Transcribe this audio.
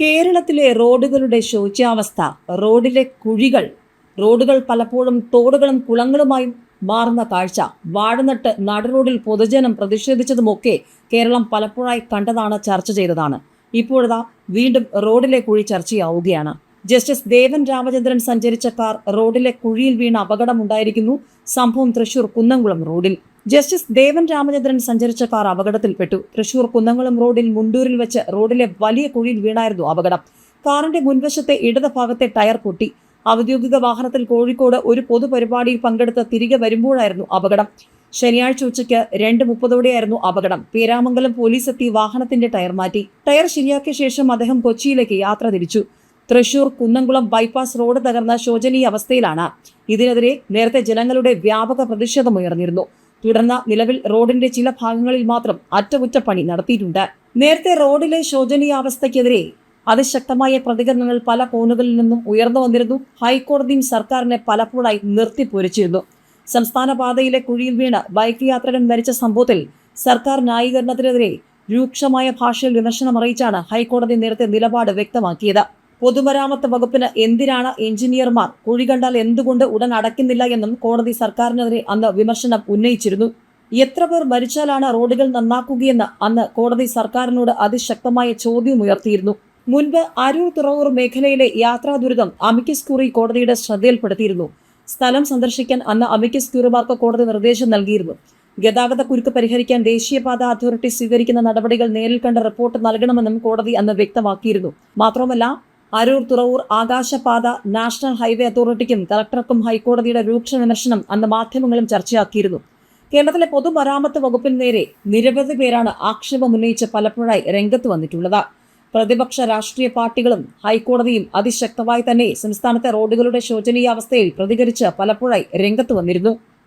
കേരളത്തിലെ റോഡുകളുടെ ശോച്യാവസ്ഥ റോഡിലെ കുഴികൾ റോഡുകൾ പലപ്പോഴും തോടുകളും കുളങ്ങളുമായും മാറുന്ന കാഴ്ച വാഴനട്ട് നടുറോഡിൽ പൊതുജനം പ്രതിഷേധിച്ചതുമൊക്കെ കേരളം പലപ്പോഴായി കണ്ടതാണ് ചർച്ച ചെയ്തതാണ്. ഇപ്പോഴതാ വീണ്ടും റോഡിലെ കുഴി ചർച്ചയാവുകയാണ്. ജസ്റ്റിസ് ദേവൻ രാമചന്ദ്രൻ സഞ്ചരിച്ച കാർ റോഡിലെ കുഴിയിൽ വീണ അപകടമുണ്ടായിരിക്കുന്നു. സംഭവം തൃശൂർ കുന്നംകുളം റോഡിൽ. ജസ്റ്റിസ് ദേവൻ രാമചന്ദ്രൻ സഞ്ചരിച്ച കാർ അപകടത്തിൽപ്പെട്ടു. തൃശൂർ കുന്നംകുളം റോഡിൽ മുണ്ടൂരിൽ വെച്ച് റോഡിലെ വലിയ കുഴിയിൽ വീണായിരുന്നു അപകടം. കാറിന്റെ മുൻവശത്തെ ഇടത് ഭാഗത്തെ ടയർ പൊട്ടി. ഔദ്യോഗിക വാഹനത്തിൽ കോഴിക്കോട് ഒരു പൊതുപരിപാടിയിൽ പങ്കെടുത്ത് തിരികെ വരുമ്പോഴായിരുന്നു അപകടം. ശനിയാഴ്ച ഉച്ചയ്ക്ക് രണ്ട് മുപ്പതോടെയായിരുന്നു അപകടം. പേരാമംഗലം പോലീസ് എത്തി വാഹനത്തിന്റെ ടയർ മാറ്റി. ടയർ ശരിയാക്കിയ ശേഷം അദ്ദേഹം കൊച്ചിയിലേക്ക് യാത്ര തിരിച്ചു. തൃശൂർ കുന്നംകുളം ബൈപ്പാസ് റോഡ് തകർന്ന ശോചനീയ അവസ്ഥയിലാണ്. ഇതിനെതിരെ നേരത്തെ ജനങ്ങളുടെ വ്യാപക പ്രതിഷേധമുയർന്നിരുന്നു. തുടർന്ന് നിലവിൽ റോഡിന്റെ ചില ഭാഗങ്ങളിൽ മാത്രം അറ്റകുറ്റപ്പണി നടത്തിയിട്ടുണ്ട്. നേരത്തെ റോഡിലെ ശോചനീയാവസ്ഥയ്ക്കെതിരെ അതിശക്തമായ പ്രതികരണങ്ങൾ പല കോണുകളിൽ നിന്നും ഉയർന്നു വന്നിരുന്നു. ഹൈക്കോടതിയും സർക്കാരിനെ പലപ്പോഴായി നിർത്തിപ്പൊരിച്ചിരുന്നു സംസ്ഥാന പാതയിലെ കുഴിയിൽ വീണ് ബൈക്ക് യാത്രികൻ മരിച്ച സംഭവത്തിൽ സർക്കാർ ന്യായീകരണത്തിനെതിരെ രൂക്ഷമായ ഭാഷയിൽ വിമർശനം അറിയിച്ചാണ് ഹൈക്കോടതി നേരത്തെ നിലപാട് വ്യക്തമാക്കിയത്. പൊതുമരാമത്ത് വകുപ്പിന് എന്തിനാണ് എഞ്ചിനീയർമാർ കുഴി കണ്ടാൽ എന്തുകൊണ്ട് ഉടൻ അടയ്ക്കുന്നില്ല എന്നും കോടതി സർക്കാരിനെതിരെ അന്ന് വിമർശനം ഉന്നയിച്ചിരുന്നു. എത്ര പേർ മരിച്ചാലാണ് റോഡുകൾ നന്നാക്കുകയെന്ന് അന്ന് കോടതി സർക്കാരിനോട് അതിശക്തമായ ചോദ്യം ഉയർത്തിയിരുന്നു. മുൻപ് അരൂർ തുറവൂർ മേഖലയിലെ യാത്രാ ദുരിതം അമിക്കസ് ക്യൂറി കോടതിയുടെ ശ്രദ്ധയിൽപ്പെടുത്തിയിരുന്നു. സ്ഥലം സന്ദർശിക്കാൻ അന്ന് അമിക്കസ് ക്യൂറിമാർക്ക് കോടതി നിർദ്ദേശം നൽകിയിരുന്നു. ഗതാഗത കുരുക്ക് പരിഹരിക്കാൻ ദേശീയപാത അതോറിറ്റി സ്വീകരിക്കുന്ന നടപടികൾ നേരിൽ കണ്ട റിപ്പോർട്ട് നൽകണമെന്നും കോടതി അന്ന് വ്യക്തമാക്കിയിരുന്നു. മാത്രമല്ല അരൂർ തുറവൂർ ആകാശപാത നാഷണൽ ഹൈവേ അതോറിറ്റിക്കും കളക്ടർക്കും ഹൈക്കോടതിയുടെ രൂക്ഷ വിമർശനം അന്ന് മാധ്യമങ്ങളും ചർച്ചയാക്കിയിരുന്നു. കേരളത്തിലെ പൊതുമരാമത്ത് വകുപ്പിന് നേരെ നിരവധി പേരാണ് ആക്ഷേപമുന്നയിച്ച് പലപ്പോഴായി രംഗത്ത് വന്നിട്ടുള്ളത്. പ്രതിപക്ഷ രാഷ്ട്രീയ പാർട്ടികളും ഹൈക്കോടതിയും അതിശക്തമായി തന്നെ സംസ്ഥാനത്തെ റോഡുകളുടെ ശോചനീയാവസ്ഥയിൽ പ്രതികരിച്ച് പലപ്പോഴായി രംഗത്ത് വന്നിരുന്നു.